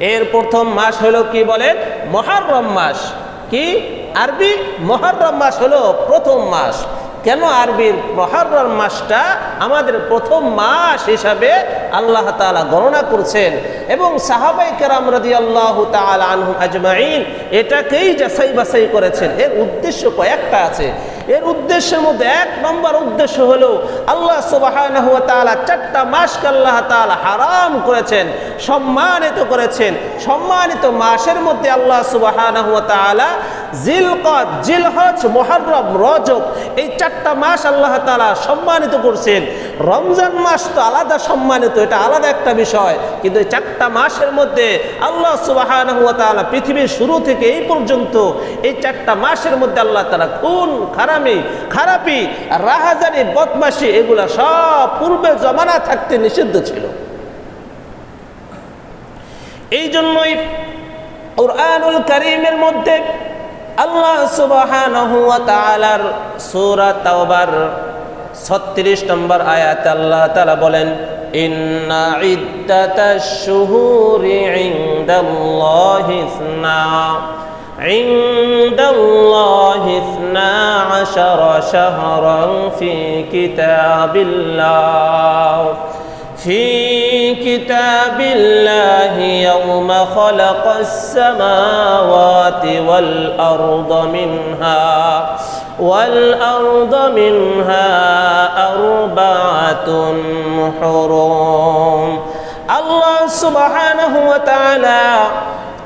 এর প্রথম মাস হলো কি বলেন মহারম মাস। কি? আরবি মহারম মাস হলো প্রথম মাস। কেন আরবির মহারম মাসটা আমাদের প্রথম মাস হিসাবে আল্লাহ তাআলা গণনা করছেন? এবং সাহাবাই কেরাম রাদি আল্লাহ আনহুম আজমাইন এটাকেই যাচাই বাছাই করেছেন। এর উদ্দেশ্য কয়েকটা আছে। এর উদ্দেশ্যের মধ্যে এক নম্বর উদ্দেশ্য হলো আল্লাহ সুবাহ চারটা মাসকে আল্লাহ তালা হারাম করেছেন, সম্মানিত করেছেন। সম্মানিত মাসের মধ্যে আল্লাহ সুবাহ জিলহজ, মুহররম, রজব এই চারটা মাস আল্লাহ তালা সম্মানিত করছেন। রমজান মাস তো আলাদা সম্মানিত, এটা আলাদা একটা বিষয়। কিন্তু এই চারটা মাসের মধ্যে আল্লাহ তাআলা পৃথিবীর শুরু থেকে এই পর্যন্ত এই চারটা মাসের মধ্যে আল্লাহ তাআলা খুন, খারামি, খারাপি, রাহাজানি বদমাসি এগুলা সব পূর্বে জমানা থাকতে নিষিদ্ধ ছিল। এই জন্যই কোরআনুল করিমের মধ্যে আল্লাহ তাআলার সূরা তাওবার 36 নম্বর আয়াতে আল্লাহ তাআলা বলেন ইন্না ইদ্দাতাশ শুহুরি ইনদাল্লাহি ইসনা عند الله اثنا عشر شهرا في كتاب الله في كتاب الله يوم خلق السماوات والأرض منها والأرض منها أربعة حرم الله سبحانه وتعالى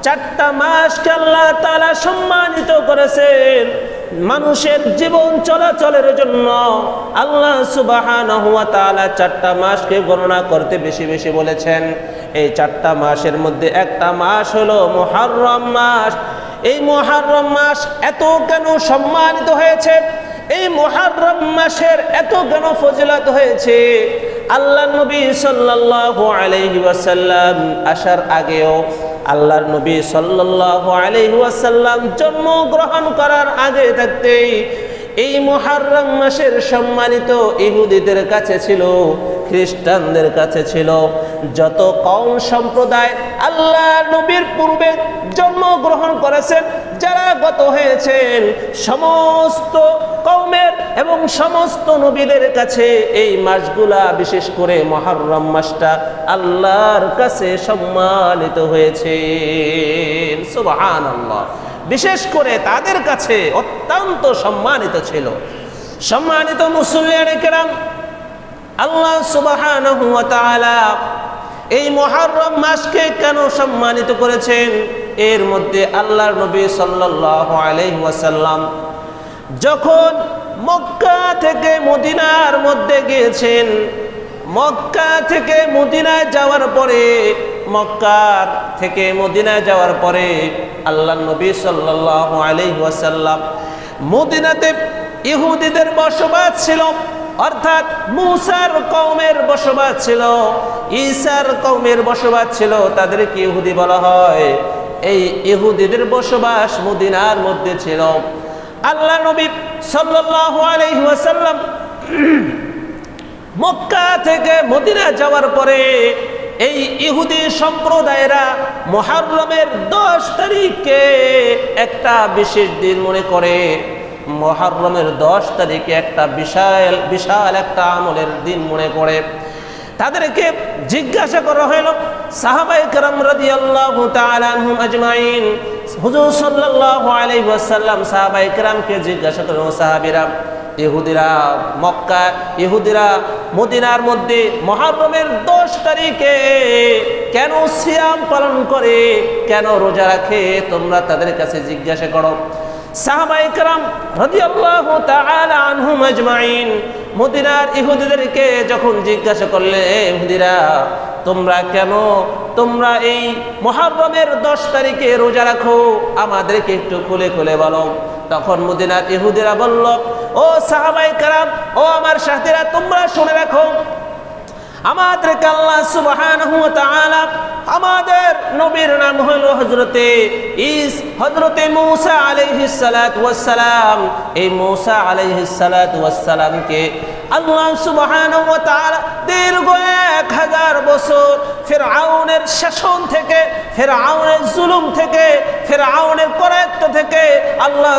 চারটা মাসকে আল্লাহ তালা সম্মানিত করেছেন মানুষের জীবন চলাচলের জন্য আল্লাহ সুবাহান চারটা মাসকে গণনা করতে বেশি বেশি বলেছেন এই চারটা মাসের মধ্যে একটা মাস হলো মহারম মাস এই মহারম মাস এত কেন সম্মানিত হয়েছে? এই মহারম মাসের এত কেন ফজিলত হয়েছে? আল্লাহ নবী সাল্লাল্লাহু আলাইহি ওয়াসাল্লাম আসার আগেও আল্লাহর নবী সাল্লাল্লাহু আলাইহি ওয়াসাল্লাম জন্মগ্রহণ করার আগে থাকতেই এই মুহাররম মাসের সম্মানিত ইহুদিদের কাছে ছিল, খ্রিস্টানদের কাছে ছিল। যত কম সম্প্রদায় আল্লাহ নবীর পূর্বে জন্মগ্রহণ করেছেন, যারা গত হয়েছেন সমস্ত কৌমের এবং সমস্ত নবীদের কাছে এই মাসগুলা, বিশেষ করে মহারম মাসটা আল্লাহর কাছে সম্মানিত হয়েছে বিশেষ করে তাদের কাছে অত্যন্ত সম্মানিত ছিল। সম্মানিত মুসলিয়ান আল্লাহ তাআলা এই মহারম মাসকে কেন সম্মানিত করেছেন? এর মধ্যে আল্লাহর নবী ওয়াসাল্লাম যখন মক্কা থেকে মদিনার মধ্যে গিয়েছেন, মক্কা থেকে মদিনায় যাওয়ার পরে, মক্কার থেকে মদিনায় যাওয়ার পরে আল্লাহ নবী ওয়াসাল্লাম মদিনাতে ইহুদিদের বসবাস ছিল, অর্থাৎ মুসার কৌমের বসবাস ছিল, ঈসার কৌমের বসবাস ছিল, তাদেরকে ইহুদি বলা হয়। এই ইহুদিদের বসবাস মদিনার মধ্যে ছিল। আল্লাহ নবী সাল্লাল্লাহু আলাইহি ওয়াসাল্লাম মক্কা থেকে মদিনা যাওয়ার পরে এই ইহুদি সম্প্রদায়েরা মহারমের দশ তারিখকে একটা বিশেষ দিন মনে করে। মহারমের দশ তারিখে একটা বিশাল বিশাল একটা আমলের দিন মনে করে। তাদেরকে জিজ্ঞাসা করা হইল সাহাবাই কারাম রাদিয়াল্লাহু তাআলা আনহুম আজমাইন। হুজুর সাল্লাল্লাহু আলাইহি ওয়াসাল্লাম সাহাবাই কারামকে জিজ্ঞাসা করলেন সাহাবীরা, ইহুদিরা মক্কা, ইহুদিরা মদিনার মধ্যে মহরমের দশ তারিখে কেন সিয়াম পালন করে, কেন রোজা রাখে, তোমরা তাদের কাছে জিজ্ঞাসা করো? সাহাবাই کرام রাদিয়াল্লাহু তাআলা আনহুম আজমাইন মদিনার ইহুদিদেরকে যখন জিজ্ঞাসা করলে, "এ ইহুদিরা, তোমরা কেন? তোমরা এই মহারমের দশ তারিখে রোজা রাখো, আমাদেরকে একটু খুলে খুলে বলো। তখন মদিনার ইহুদিরা বলল, ও সাহাবাই কারাম, ও আমার সাথীরা, তোমরা শুনে রাখো আমাদেরকে আল্লাহ সুবহানাহু ওয়া তাআলা আমাদের নবীর নাম হলো হযরতে ইস হযরতে মূসা আলাইহিস সালাতু ওয়াস সালাম। এই মূসা আলাইহিস সালাতু ওয়াস সালামকে আল্লাহ তাআলা দীর্ঘ এক হাজার বছর ফেরাউনের শাসন থেকে ফেরাউনের জুলুম থেকে ফেরাউনের করায়ত্ত থেকে আল্লাহ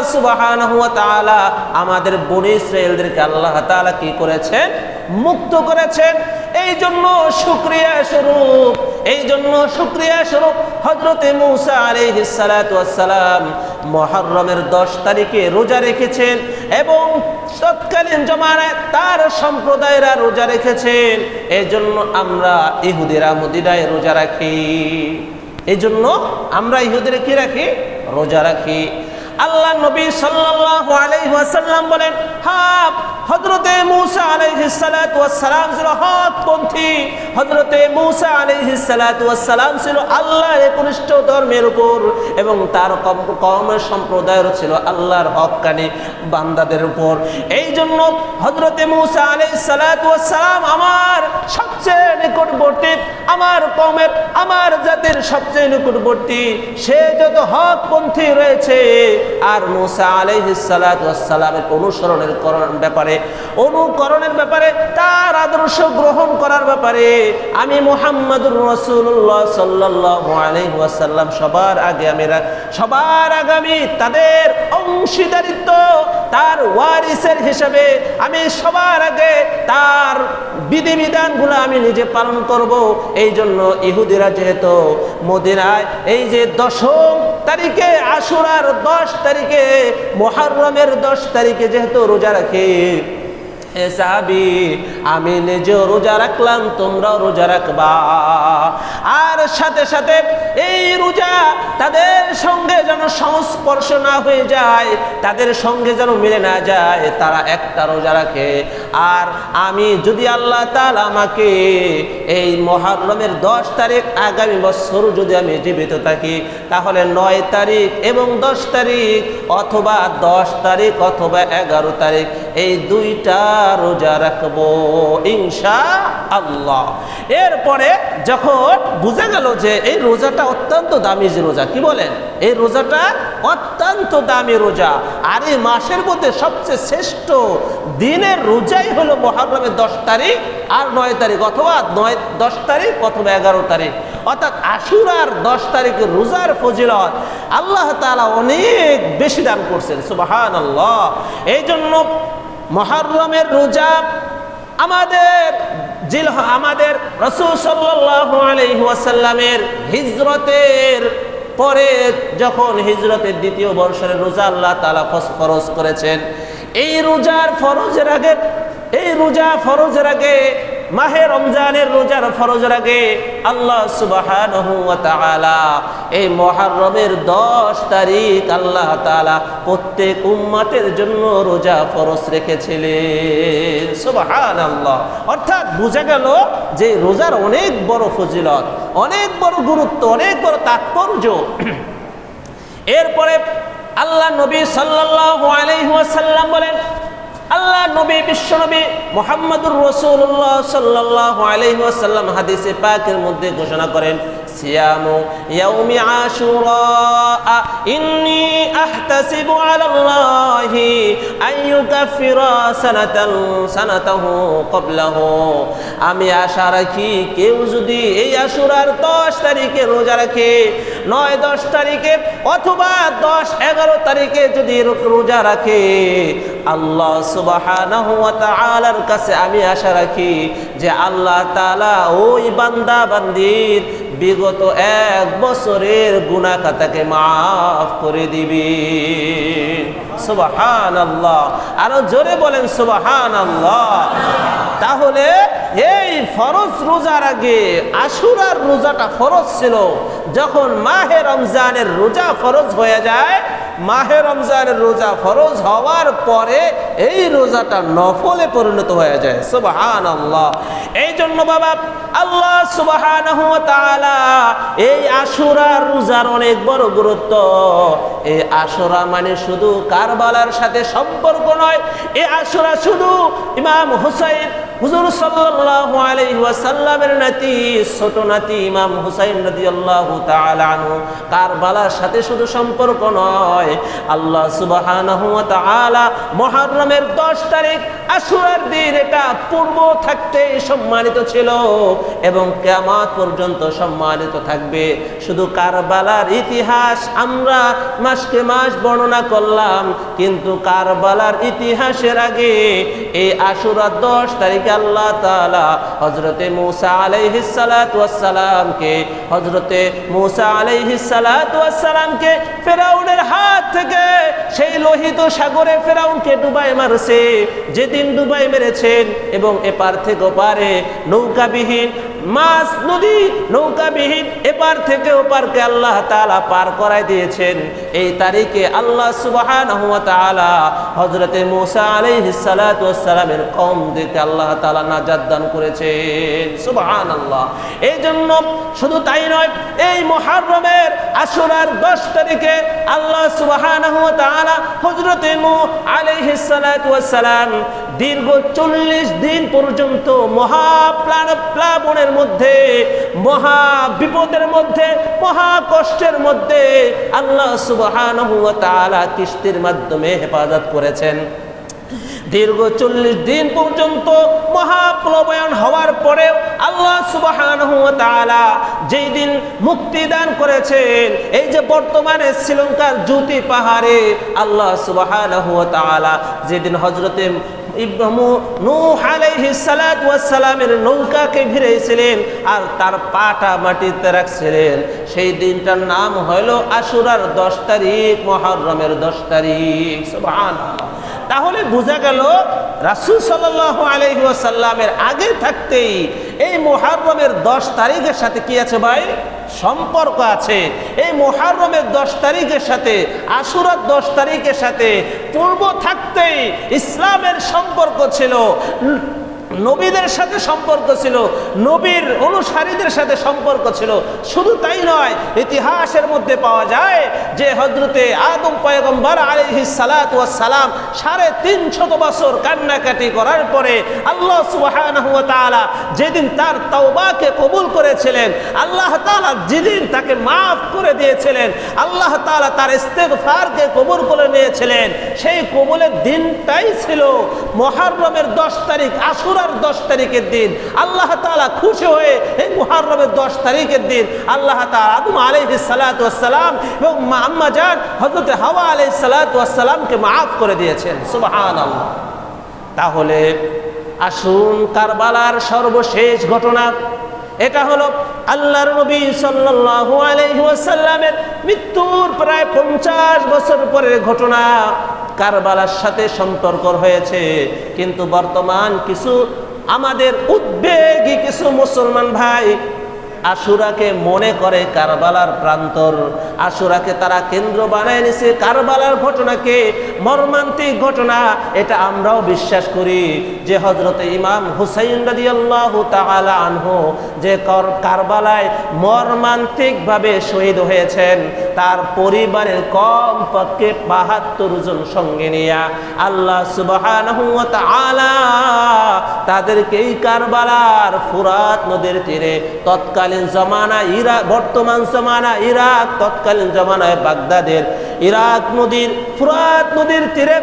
তাআলা আমাদের বনি ইসরায়েলদেরকে আল্লাহ তাআলা কি করেছেন? মুক্ত করেছেন। এই জন্য শুক্রিয়া স্বরূপ এই জন্য শুক্রিয়া স্বরূপ হজরতে মুসা ওয়াস মহরমের দশ তারিখে রোজা রেখেছেন এবং তৎকালীন জমানায় তার সম্প্রদায়েরা রোজা রেখেছেন। এই জন্য আমরা ইহুদিরা মদিনায় রোজা রাখি। এই জন্য আমরা ইহুদিরা কি রাখি? রোজা রাখি। আল্লাহ নবী সাল্লাল্লাহু আলাইহি ওয়াসাল্লাম বলেন হ্যাঁ হযরতে মূসা সালাম ছিল হকপন্থী হযরতে মূসা সালাম ছিল আল্লাহর একনিষ্ঠ ধর্মের উপর এবং তার কম- কওমের সম্প্রদায়ের ছিল আল্লাহর হক্কানি বান্দাদের উপর। এই জন্য হযরতে মূসা আলাইহিস সালাতু ওয়াস সালাম আমার সবচেয়ে নিকটবর্তী, আমার কমের, আমার জাতির সবচেয়ে নিকটবর্তী, সে যত হকপন্থী রয়েছে। আর মুসা আলাইহিসালামের অনুসরণের করণ ব্যাপারে, অনুকরণের ব্যাপারে, তার আদর্শ গ্রহণ করার ব্যাপারে, আমি মোহাম্মদুর রসুল্লাহ সাল্লাহ আলহিহাসাল্লাম সবার আগে আমি সবার আগামী তাদের অংশীদারিত্ব, তার ওয়ারিসের হিসাবে আমি সবার আগে তার বিধিবিধানগুলো আমি নিজে পালন করব। এই জন্য ইহুদিরা যেহেতু মদিনায়, এই যে দশম তারিখে আশুরার দশ তারিখে মহারমের দশ তারিখে যেহেতু রোজা রাখে হে সাহাবি আমি নিজেও রোজা রাখলাম, তোমরাও রোজা রাখবা। আর সাথে সাথে এই রোজা তাদের সঙ্গে যেন সংস্পর্শ না হয়ে যায়, তাদের সঙ্গে যেন মিলে না যায়, তারা একটা রোজা রাখে। আর আমি যদি আল্লাহ তাআলা আমাকে এই মহারমের দশ তারিখ আগামী বছর যদি আমি জীবিত থাকি, তাহলে নয় তারিখ এবং দশ তারিখ অথবা দশ তারিখ অথবা এগারো তারিখ এই দুইটা রোজা রাখব ইনশা আল্লাহ এরপরে যখন বুঝে গেল যে এই রোজাটা অত্যন্ত দামি যে রোজা, কি বলেন? এই রোজাটা অত্যন্ত দামি রোজা। আর এই মাসের মধ্যে সবচেয়ে শ্রেষ্ঠ দিনের রোজাই হলো মহারমের দশ তারিখ আর নয় তারিখ, অথবা নয়, দশ তারিখ অথবা এগারো তারিখ। অর্থাৎ আশুরার দশ তারিখের রোজার ফজিলত আল্লাহ তাআলা অনেক বেশি দান করছেন সুবাহান আল্লাহ এই জন্য মহারমের রোজা আমাদের জিল আমাদের রসুল সাল্লাসাল্লামের হিজরতের পরে যখন হিজরতের দ্বিতীয় বর্ষের রোজা আল্লাহ তালা ফরজ করেছেন, এই রোজার ফরজের আগে এই রোজা ফরজের আগে মাহে রমজানের রোজার ফরজের আগে আল্লাহ তাআলা এই মুহররমের 10 তারিখ আল্লাহ তাআলা প্রত্যেক উম্মতের জন্য রোজা ফরজ রেখেছিলেন। সুবহানাল্লাহ। অর্থাৎ বোঝা গেল যে রোজার অনেক বড় ফজিলত, অনেক বড় গুরুত্ব, অনেক বড় তাৎপর্য। এরপরে আল্লাহ নবী সাল্লাল্লাহু আলাইহি ওয়াসাল্লাম বলেন আল্লাহ নবী বিশ্ব নবী মোহাম্মদুর রসুল্লাহ সাল্লাহ আলহিহাসাল্লাম হাদিসে পাকের মধ্যে ঘোষণা করেন সিয়ামু ইয়াউমি আশুরা ইন্নী আহতাসিবু আলাল্লাহি আন ইউকাফিরা সানাতান সানাতাহু ক্বাবলাহু আমি আশা রাখি কেউ যদি এই আশুরার দশ তারিখে রোজা রাখে, নয়, দশ তারিখে অথবা দশ, এগারো তারিখে যদি রোজা রাখে, আল্লাহ সুবহানাহু তাআলার কাছে আমি আশা রাখি যে আল্লাহ তাআলা ওই বান্দা বান্দির বিগত এক বছরের গুণা খাতাকে মাফ করে দিবি। সুবাহান আল্লাহ আরও জোরে বলেন সুবাহান আল্লাহ তাহলে এই ফরজ রোজার আগে আশুরার রোজাটা ফরজ ছিল। যখন মাহে রমজানের রোজা ফরজ হয়ে যায়, মাহে রমজানের রোজা ফরজ হওয়ার পরে এই রোজাটা নফলে পরিণত হয়ে যায়। সুবাহান আল্লাহ এই জন্য বাবা আল্লাহ সুবাহান এই আশুরার রোজার অনেক বড় গুরুত্ব। এই আশুরা মানে শুধু কারবালার সাথে সম্পর্ক নয়, এই আশুরা শুধু ইমাম হুসাইন হুজুর সাল্লাল্লাহু আলাইহি ওয়াসাল্লামের নাতি, ছোট নাতি ইমাম হুসাইন রাদিয়াল্লাহু তাআলা আনহু, কারবালার সাথে শুধু সম্পর্ক নয়, আল্লাহ সুবহানাহু ওয়া তাআলা মুহররমের 10 তারিখ আশুরার দিন এটা পূর্ব থাকতে সম্মানিত ছিল এবং কিয়ামত পর্যন্ত সম্মানিত থাকবে। শুধু কারবালার ইতিহাস আমরা মাসকে মাস বর্ণনা করলাম, কিন্তু কারবালার ইতিহাসের আগে এই আশুরা দশ তারিখে আল্লাহ তালা হজরতে মুসা আলাইহিস সালাতু ওয়াস সালামকে হজরতে মুসা আলাইহিস সালাতু ওয়াস সালামকে ফেরাউনের হাত থেকে সেই লোহিত সাগরে ফেরাউনকে ডুবাই মারছে। যেদিন ডুবাই মেরেছেন এবং এপার থেকে ওপারে নৌকাবিহীন মাছ, নদী, নৌকাবিহীন, এপার থেকে ওপারকে আল্লাহ তাআলা পার করাই দিয়েছেন। এই তারিখে আল্লাহ তাআলা হযরতে মূসা আলাইহিস সালাতু ওয়াস সালামের কওমদেরকে আল্লাহ তাআলা নাজাত দান করেছেন। সুবহানাল্লাহ। এই জন্য শুধু তাই নয়, এই মুহররমের আশুরার 10 তারিখে আল্লাহ সুবহানাহু ওয়া তাআলা হযরতে নূহ দীর্ঘ চল্লিশ দিন পর্যন্ত মহাপ্লান প্লাবনের মধ্যে মহা বিপদের মধ্যে মহা কষ্টের মধ্যে আল্লাহ তাআলা কিস্তির মাধ্যমে হেফাজত করেছেন। দীর্ঘ চল্লিশ দিন পর্যন্ত মহাপ্লবয়ন হওয়ার পরেও আল্লাহ তাআলা যেই দিন মুক্তি দান করেছেন, এই যে বর্তমানে শ্রীলঙ্কার জ্যোতি পাহাড়ে আল্লাহ তাআলা যেদিন হজরতে সালামের নৌকাকে ভিড়েছিলেন আর তার পাটা মাটিতে রাখছিলেন। সেই দিনটার নাম হলো আশুরার দশ তারিখ, মহরমের দশ তারিখ। সুবহানাল্লাহ। তাহলে বোঝা গেল রাসুল সাল্লাল্লাহু আলাইহি ওয়াসাল্লামের আগে থাকতেই এই মোহারমের দশ তারিখের সাথে কি আছে ভাই? সম্পর্ক আছে। এই মোহারমের দশ তারিখের সাথে, আশুরার দশ তারিখের সাথে পূর্ব থাকতেই ইসলামের সম্পর্ক ছিল। নবীদের সাথে সম্পর্ক ছিল, নবীর অনুসারীদের সাথে সম্পর্ক ছিল। শুধু তাই নয়, ইতিহাসের মধ্যে পাওয়া যায় যে হজরতে আদম পয়গম্বর আলহি সালাম সাড়ে তিনশত বছর কান্নাকাটি করার পরে আল্লাহ সুবাহ যেদিন তার তাওবাকে কবুল করেছিলেন, আল্লাহ তাআলা যেদিন তাকে মাফ করে দিয়েছিলেন, আল্লাহ তাআলা তার ইস্তেগফারকে কবুল করে নিয়েছিলেন। সেই কবুলের দিনটাই ছিল মহারমের দশ তারিখ আশুরার দশ তারিখের দিন। আল্লাহ তাআলা খুশি হয়ে এই মহারমের দশ তারিখের দিন আল্লাহ তাআলা আদম আলাইহিস সালাতু এবং মা আম্মা জান হযরত হাওয়া আলাইহিস সালাতু ওয়াসসালামকে মাফ করে দিয়েছেন। সুবহানাল্লাহ। তাহলে আসুন কারবালার সর্বশেষ ঘটনা। এটা হলো আল্লাহর নবী সাল্লাল্লাহু আলাইহি মৃত্যুর প্রায় পঞ্চাশ বছর পরের ঘটনা। কারবালার সাথে সম্পর্ক হয়েছে কিন্তু বর্তমান কিছু আমাদের উদ্বেগী কিছু মুসলমান ভাই আশুরাকে মনে করে কারবালার প্রান্তর। আশুরাকে তারা কেন্দ্র বানায় নিছে। কারবালার ঘটনাকে মর্মান্তিক ঘটনা, এটা আমরাও বিশ্বাস করি যে হজরত ইমাম হুসাইন রাদিয়াল্লাহু তাআলা আনহু যে কর- কারবালায় মর্মান্তিকভাবে শহীদ হয়েছেন, তার পরিবারের কম পক্ষে বাহাত্তর জন সঙ্গে নিয়ে। আল্লাহ সুবহানাহু ওয়া তাআলা তাদেরকে এই কারবালার ফুরাত নদীর তীরে তৎকালীন জমানা ইরাক বর্তমান জমানা ইরাক, তৎকালীন জমানায় বাগদাদের ইরাক নদীর ফুরাত নদীর তীরে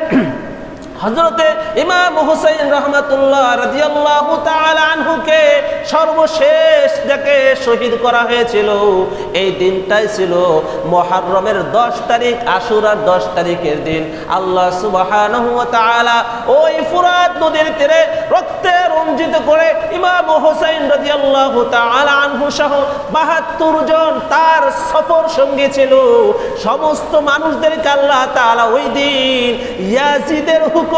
হজরতে ইমাম হুসাইন রহমতুল্লাহ রাদিয়াল্লাহু তাআলা আনহুকে সর্বশেষ যাকে শহীদ করা হয়েছিল, এই দিনটাই ছিল মুহররমের 10 তারিখ, আশুরার 10 তারিখের দিন। আল্লাহ তাআলা ওই ফুরাত নদীর তীরে রক্তে রঞ্জিত করে ইমাম হুসাইন রাদিয়াল্লাহু তাআলা আনহু সহ 72 জন তার সফর সঙ্গী ছিল। সমস্ত মানুষদেরকে আল্লাহ তাআলা ওই দিন ইয়াজিদের হুকুমে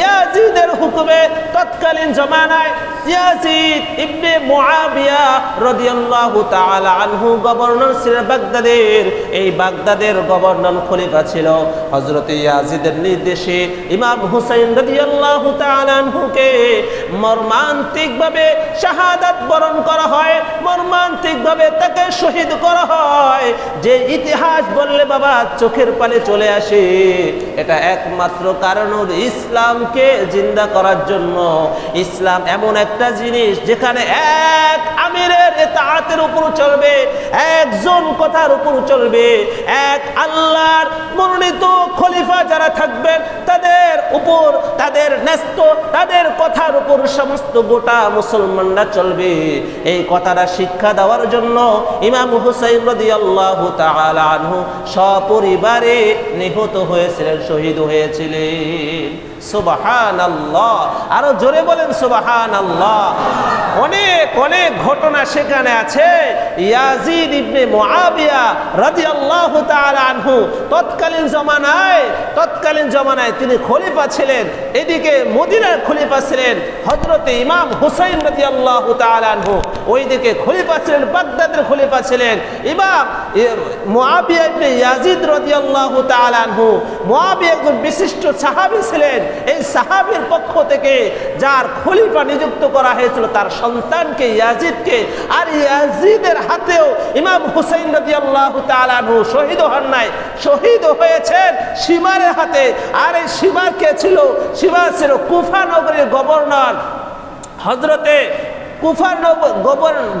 ইয়াজিদের হুকুমে তৎকালীন জমানায় ইয়াজিদ ইবনে মুআবিয়া রাদিয়াল্লাহু তাআলা আনহু গভর্নর ছিলেন বাগদাদের। এই বাগদাদের গভর্নর খলিফা ছিল হযরত ইয়াজিদের নির্দেশে ইমাম হুসাইন রাদিয়াল্লাহু তাআলা আনহুকে মর্মান্তিকভাবে শাহাদাত বরণ করা হয়, মর্মান্তিকভাবে তাকে শহীদ করা হয়। যে ইতিহাস বললে বাবা চোখের পালে চলে আসে। এটা একমাত্র কারণ শুধু ইসলামকে জিন্দা করার জন্য। ইসলাম এমন একটা জিনিস যেখানে এক আমিরের তাহাতের উপর চলবে, একজন কথার উপর চলবে, এক আল্লাহর মনোনীত খলিফা যারা থাকবেন, তাদের উপর তাদের ন্যস্ত, তাদের কথার উপর সমস্ত গোটা মুসলমানরা চলবে। এই কথাটা শিক্ষা দেওয়ার জন্য ইমাম হুসাইন রাদিয়াল্লাহু তাআলা আনহু সপরিবারে নিহত হয়েছিলেন, শহীদ হয়েছিলেন। de él সুবাহান আরও জোরে বলেন সুবাহান আল্লাহ অনেক অনেক ঘটনা সেখানে আছে। ইয়াজিদ ইবনে মুআবিয়া রাদিয়াল্লাহু তাআলা তৎকালীন জমানায় তৎকালীন জমানায় তিনি খলিফা ছিলেন। এদিকে মদিনার খলিফা ছিলেন হযরতে ইমাম হুসাইন রাদিয়াল্লাহু তাআলা আনহু। ওইদিকে খলিফা ছিলেন, বাগদাদের খলিফা ছিলেন। ইমাম ইবনে ইয়াজিদ রাদিয়াল্লাহু তাআলা আনহু। মুআবিয়া একজন বিশিষ্ট সাহাবী ছিলেন। এই সাহাবির পক্ষ থেকে যার খলিফা নিযুক্ত করা হয়েছিল তার সন্তানকে ইয়াজিদকে, আর ইয়াজিদের হাতেও ইমাম হুসেন রাজি আল্লাহ আনহু শহীদ হন নাই। শহীদ হয়েছেন সীমারের হাতে। আর এই সীমার কে ছিল? সীমা ছিল কুফা নগরীর গভর্নর। হজরতে কুফা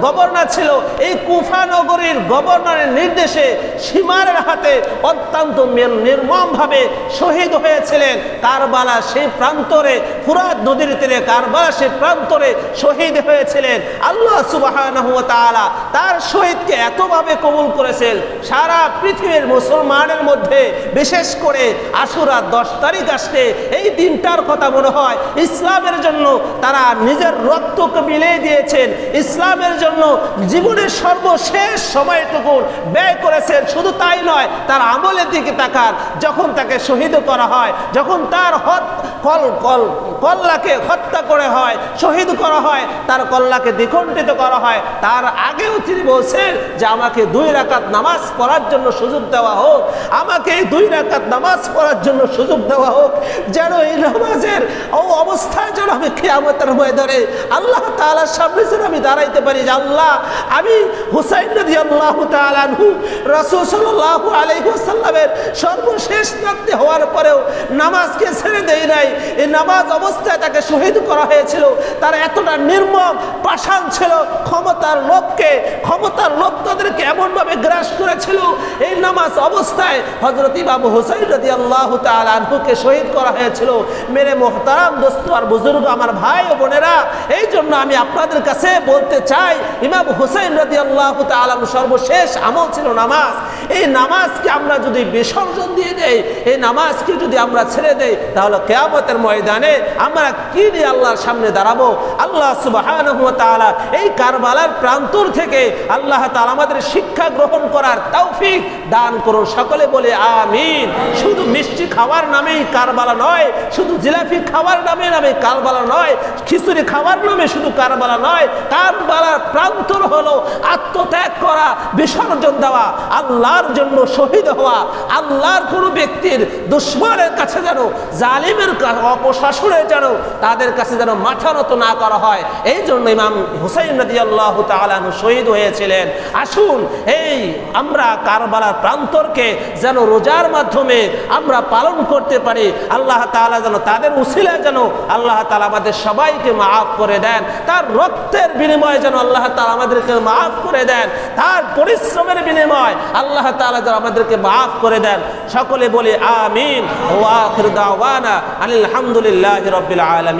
গভর্নর ছিল। এই কুফা নগরীর গভর্নরের নির্দেশে সীমারের হাতে অত্যন্ত নির- নির্মমভাবে শহীদ হয়েছিলেন। কারবালা সেই প্রান্তরে ফুরাত নদীর তীরে কারবালা সেই প্রান্তরে শহীদ হয়েছিলেন। আল্লাহ তাআলা তার শহীদকে এতভাবে কবুল করেছেন। সারা পৃথিবীর মুসলমানের মধ্যে, বিশেষ করে আশুরা দশ তারিখ আসলে এই দিনটার কথা মনে হয়, ইসলামের জন্য তারা নিজের রক্তকে বিলিয়ে দিয়েছেন। ইসলামের জন্য জীবনের সর্বশেষ সময়টুকু ব্যয় করেছেন। শুধু তাই নয়, তার আমলের দিকে তাকার যখন তাকে শহীদ করা হয়, যখন তার হত কল কল কল্লাকে হত্যা করে হয়, শহীদ করা হয়, তার কল্লাকে দ্বিখণ্ডিত করা হয়। তার আগেও তিনি বলছেন যে আমাকে দুই রাকাত নামাজ পড়ার জন্য সুযোগ দেওয়া হোক, আমাকে দুই রাকাত নামাজ পড়ার জন্য সুযোগ দেওয়া হোক, যেন এই নামাজের ও অবস্থায় যেন আমি খেয়ামতের হয়ে ধরে আল্লাহ তাআলার সামনে যেন আমি দাঁড়াইতে পারি যে আল্লাহ, আমি হুসাইন নদী আল্লাহ তালানহু রসুল সাল্লাহ আলহিহাসাল্লামের সর্বশেষ নামতে হওয়ার পরেও নামাজকে ছেড়ে দেই নাই। এই নামাজ অবস্থায় তাকে শহীদ করা হয়েছিল। তার এতটা নির্মম পাষাণ ছিল, ক্ষমতার লোককে, ক্ষমতার লোক তাদেরকে এমনভাবে গ্রাস করেছিল। এই নামাজ অবস্থায় হজরত ইমাম হুসাইন রদি আল্লাহ তালহুকে শহীদ করা হয়েছিল। মেরে মোহতারাম দোস্ত আর বুজুর্গ, আমার ভাই ও বোনেরা, এই জন্য আমি আপনাদের কাছে বলতে চাই, ইমাম হুসাইন রদি আল্লাহ তালন সর্বশেষ আমল ছিল নামাজ। এই নামাজকে আমরা যদি বিসর্জন দিয়ে দেই, এই নামাজকে যদি আমরা ছেড়ে দেই, তাহলে কেয়ামতের ময়দানে আমরা কি নিয়ে আল্লাহর সামনে দাঁড়াবো? আল্লাহ সুবহানাহু ওয়া এই কারবালার প্রান্তর থেকে আল্লাহ তাআলা আমাদের শিক্ষা গ্রহণ করার তৌফিক দান করুন। সকলে বলে আমিন। শুধু মিষ্টি খাওয়ার নামেই কারবালা নয়, শুধু জিলাপি খাওয়ার নামে নামে কারবালা নয়, খিচুড়ি খাওয়ার নামে শুধু কারবালা নয়, কারবালার প্রান্তর হলো আত্মত্যাগ করা, বিসর্জন দেওয়া। আল্লাহর জন্য শহীদ হওয়া আল্লাহর কোনো ব্যক্তির দুশ্মনের কাছে যেন, জালিমের অপশাসনের যেন তাদের কাছে যেন মাথা নত না করা হয়। এই জন্য ইমাম হুসাইন নদী আল্লাহ তালানু শহীদ হয়েছিলেন। আসুন, এই আমরা কারবালার প্রান্তরকে যেন রোজার মাধ্যমে আমরা পালন করতে পারি। আল্লাহ তাআলা যেন তাদের উসিলা যেন আল্লাহ তাআলা আমাদের সবাইকে মাফ করে দেন। তার রক্তের বিনিময়ে যেন আল্লাহ তাআলা আমাদেরকে মাফ করে দেন। তার পরিশ্রমের বিনিময় আল্লাহ তাআলা যেন আমাদেরকে মাফ করে দেন, সকলে বলে আমিন। ওয়া আখির দাওয়ানা আলহামদুলিল্লাহ রবিল আলামিন।